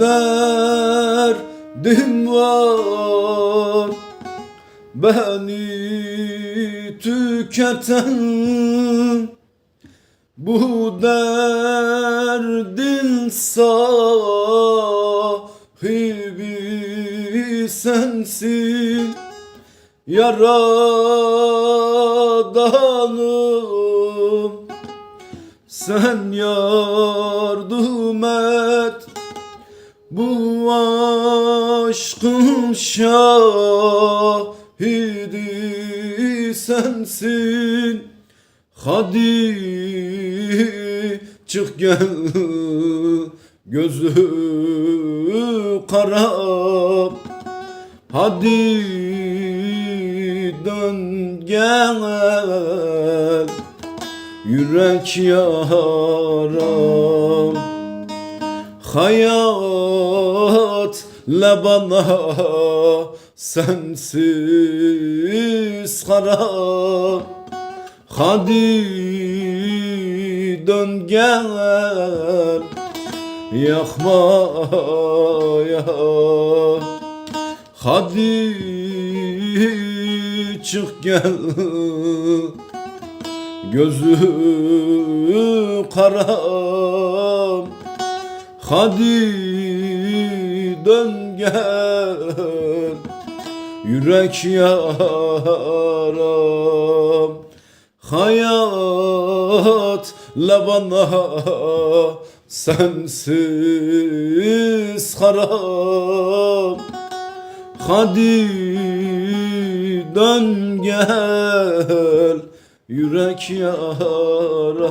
derdim var. Beni tüketen Bu derdin sahibi sensin. Yaradanım Sen yardım et Bu aşkın şahidi sensin. Hadi çık gel gözü kara. Hadi dön gel. Yürek yaram Hayat bana sensiz kara. Hadi dön gel. Yakma ya. Hadi çık gel. Gözü kara. Hadi dön gel. Yürek yaram Hayat bana sensiz haram. Hadi dön gel Yürek yaram